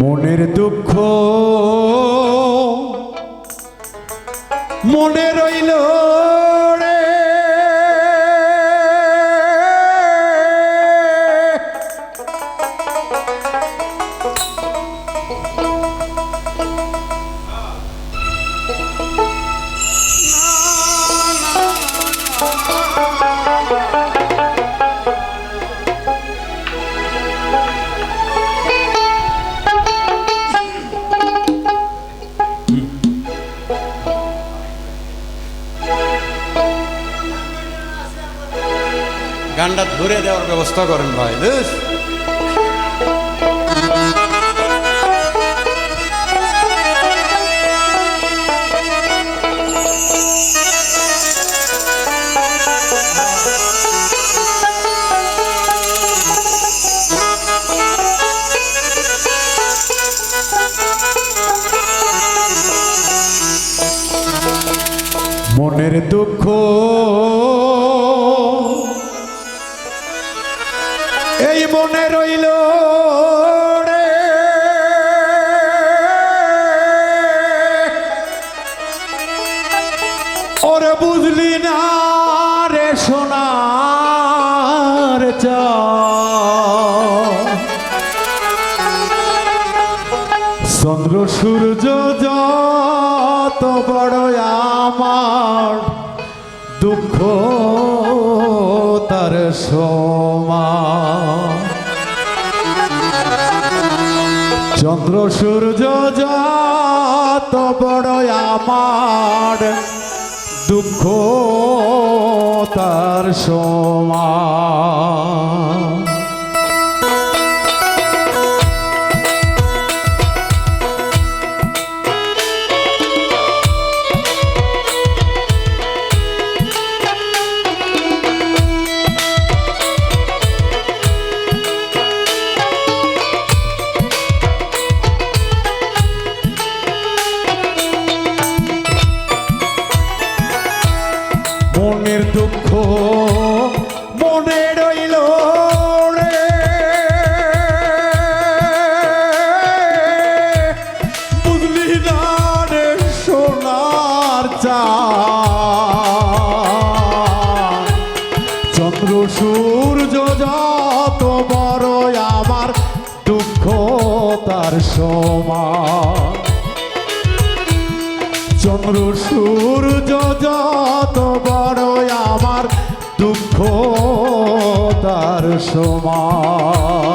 মনের দুঃখ। মনে রইল গানটা ধরে দেওয়ার ব্যবস্থা করেন ভাই বুঝ মনের দুঃখ মনে রইল ওরে বুঝলি না রে সোনার। চন্দ্র, সূর্য যত বড় আমার দুঃখ, তার সমান চন্দ্র সূর্য যত বড় আমার দুঃখ তার সমান। মনের দুঃখ মনে রইল সোনার চন্দ্র সূর্য আমার সমান। চন্দ্র আমার দুঃখ তার সমান।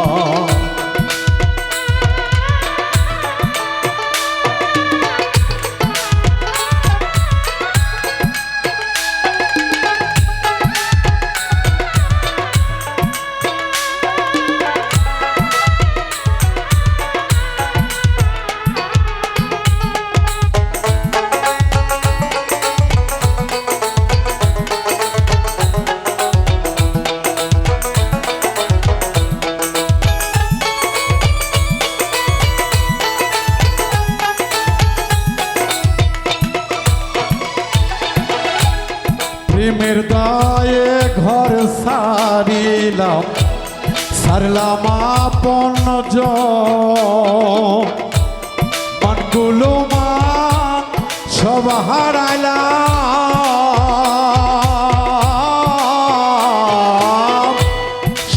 সারিলাম সারলাম আপন মানগুলো মান সব হারাইলাম।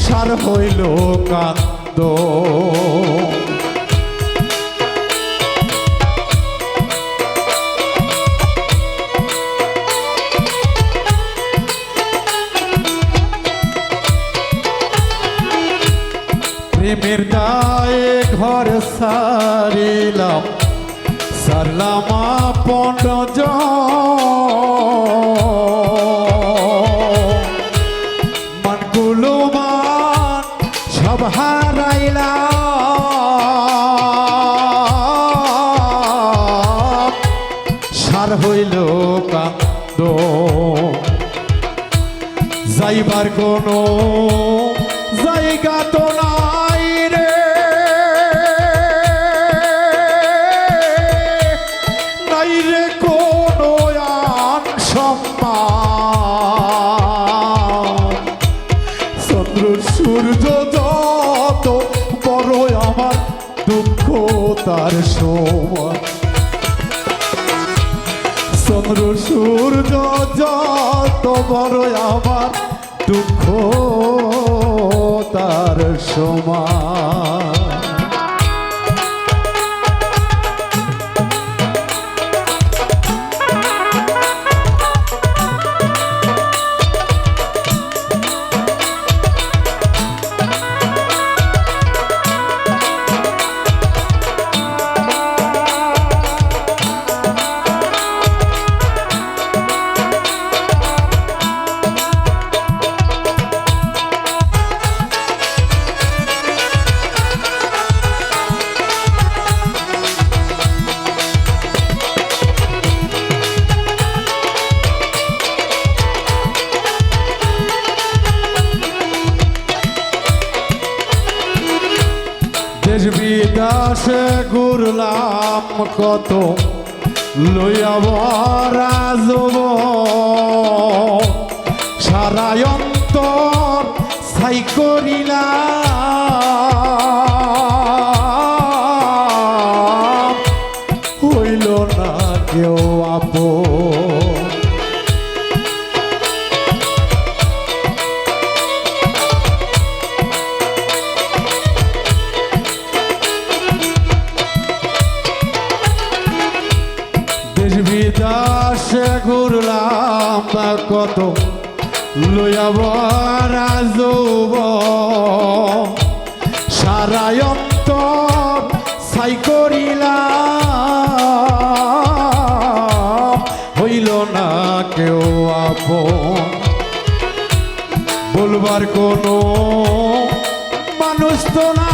সার হইল কান্দ। প্রেমের দায়ে ঘর সারিলাম। সারলাম আপন মানগুলো মান সব হারাইলাম। সার হইল কান্দ। যাইবার কোনো আমার দুঃখ তার সমান। চন্দ্র সূর্য বড় আমার দুঃখ তার সমান। বিদাসে ঘুরলাম কত লইয়া বরাজব। সারা অন্তর ছাই করিলাম। হইল না কেউ আপন বিদাসে ঘুরলাম কত লইয়া বরাজব সারা অন্তর ছাই করিলাম, হইল না কেউ আপন। বলবার কোনো মানুষ তো নাই।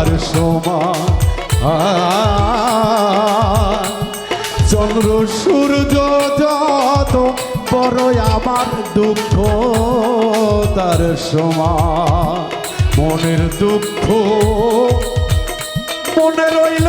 তার সমান। চন্দ্র সূর্য যত বড় আমার দুঃখ তার সমান। মনের দুঃখ মনে রইল।